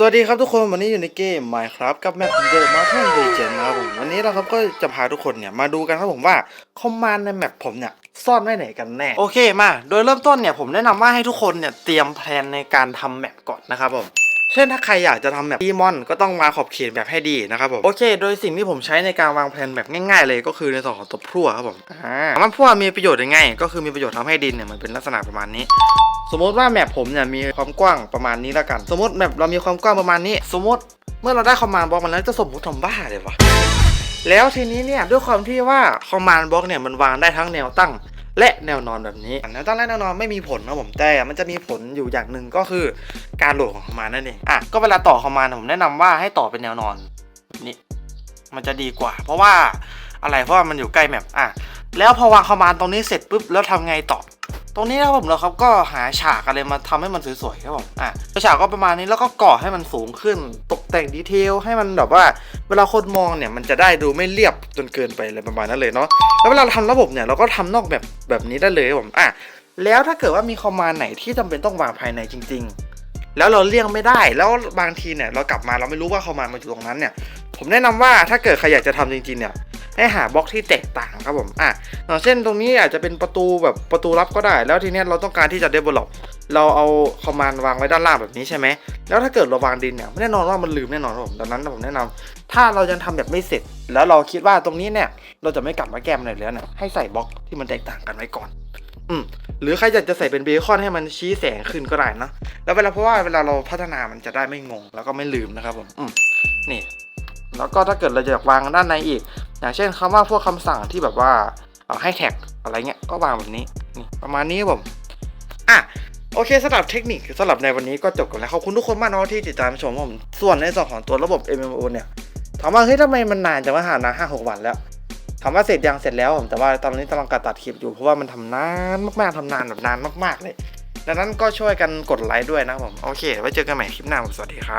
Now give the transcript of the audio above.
สวัสดีครับทุกคนวันนี้อยู่ในเกม Minecraft กับแมปเดอะมาท่านเ e เจนนะครับผมวันนี้เราครับก็จะพาทุกคนเนี่ยมาดูกันครับผมว่าคอมมานด์ในแมปผมเนี่ยซ่อนไว้ไหนกันแน่โอเคมา โดยเริ่มต้นเนี่ยผมแนะนำว่าให้ทุกคนเนี่ยเตรียมแผนในการทำแมปก่อนนะครับผม เช่นถ้าใครอยากจะทำแบบดีมอน ก็ต้องวางขอบเขตแบบให้ดีนะครับผมโอเค โดยสิ่งที่ผมใช้ในการวางแผนแบบง่ายๆ เลยก็คือในส่วนของตัวพลั่วครับผมอ่ามันพั่วมีประโยชน์ยังไง ก็คือมีประโยชน์ทำให้ดินเนี่ยมันเป็นลักษณะประมาณนี้สมมติว่าแมปผมเนี่ยมีความกว้างประมาณนี้แล้วกัน สมมติแมปเรามีความกว้างประมาณนี้ สมมติเมื่อเราได้คอมมานด์บล็อกมันแล้วจะสมมติทำบ้าเลยวะแล้วทีนี้เนี่ยด้วยความที่ว่าคอมมานด์บล็อกเนี่ยมันวางได้ทั้งแนวตั้ง และแนวนอนแบบนี้แนวตั้งและแนวนอนไม่มีผลนะผมแต่มันจะมีผลอยู่อย่างหนึ่งก็คือการโหลดของคอมมานด์นั่นเองอะก็เวลาต่อคอมมานด์ผมแนะนำว่าให้ต่อเป็นแนวนอนนี้มันจะดีกว่า เพราะว่าอะไรเพราะว่ามันอยู่ใกล้แมปอะแล้วพอวางคอมมานด์ตรงนี้เสร็จปุ๊บแล้วทำไงต่อ ตรงนี้นะครับผมเราครับก็หาฉากอะไรมาทำให้มันสวยๆครับผมอะฉากก็ประมาณนี้แล้วก็ก่อให้มันสูงขึ้นตก แต่งดีเทลให้มันแบบว่า เวลาคนมองเนี่ยมันจะได้ดูไม่เรียบจนเกินไปเลยประมาณนั้นเลยเนาะแล้วเวลาเราทำระบบเนี่ยเราก็ทำนอกแบบแบบนี้ได้เลยครับผมอะแล้วถ้าเกิดว่ามีคอมมานด์ไหนที่จำเป็นต้องวางภายในจริง ๆ แล้วเราเลี่ยงไม่ได้แล้วบางทีเนี่ยเรากลับมาเราไม่รู้ว่าคอมมานด์มันอยู่ตรงนั้นเนี่ย ผมแนะนำว่าถ้าเกิดใครอยากจะทำจริงๆเนี่ยให้หาบล็อกที่แตกต่างครับผมอะอย่างเช่นตรงนี้อาจจะเป็นประตูแบบประตูลับก็ได้ แล้วทีเนี้ยเราต้องการที่จะ develop เราเอาคอมมานด์วางไว้ด้านล่างแบบนี้ใช่ไหมแล้วถ้าเกิดเราวางดินเนี่ยแน่นอนว่ามันลืมแน่นอนครับผมดังนั้นผมแนะนำถ้าเรายังทำแบบไม่เสร็จ แล้วเราคิดว่าตรงนี้เนี่ยเราจะไม่กลับมาแก้มอะไรแล้วเนี่ยให้ใส่บล็อกที่มันแตกต่างกันไว้ก่อนอืมหรือใครอยากจะใส่เป็นเบคอนให้มันชี้แสงขึ้นก็ได้นะแล้วเวลาเพราะว่าเวลาเราพัฒนามันจะได้ไม่งง แล้วก็ไม่ลืมนะครับผมอืมนี่ แล้วก็ถ้าเกิดเราอยากวางด้านในอีก อย่างเช่นคำว่าพวกคำสั่งที่แบบว่าเอาให้แท็กอะไรเงี้ยก็วางแบบนี้นี่ประมาณนี้ครับผมอะ โอเคสำหรับเทคนิคสำหรับในวันนี้ก็จบกันแล้วขอบคุณทุกคนมากเนาะที่ติดตามชมผมส่วนในส่วนของตัวระบบ MMO เนี่ยถามว่าเฮ้ยทำไมมันนานจังว่าหานาห้าหกวันแล้วถามว่าเสร็จยังเสร็จแล้วผมแต่ว่าตอนนี้กำลังกระตัดคลิปอยู่เพราะว่ามันทำนานมากๆทำนานแบบนานมากๆเลย ดังนั้นก็ช่วยกันกดไลค์ด้วยนะผมโอเคไว้เจอกันใหม่คลิปหน้าผมสวัสดีครับ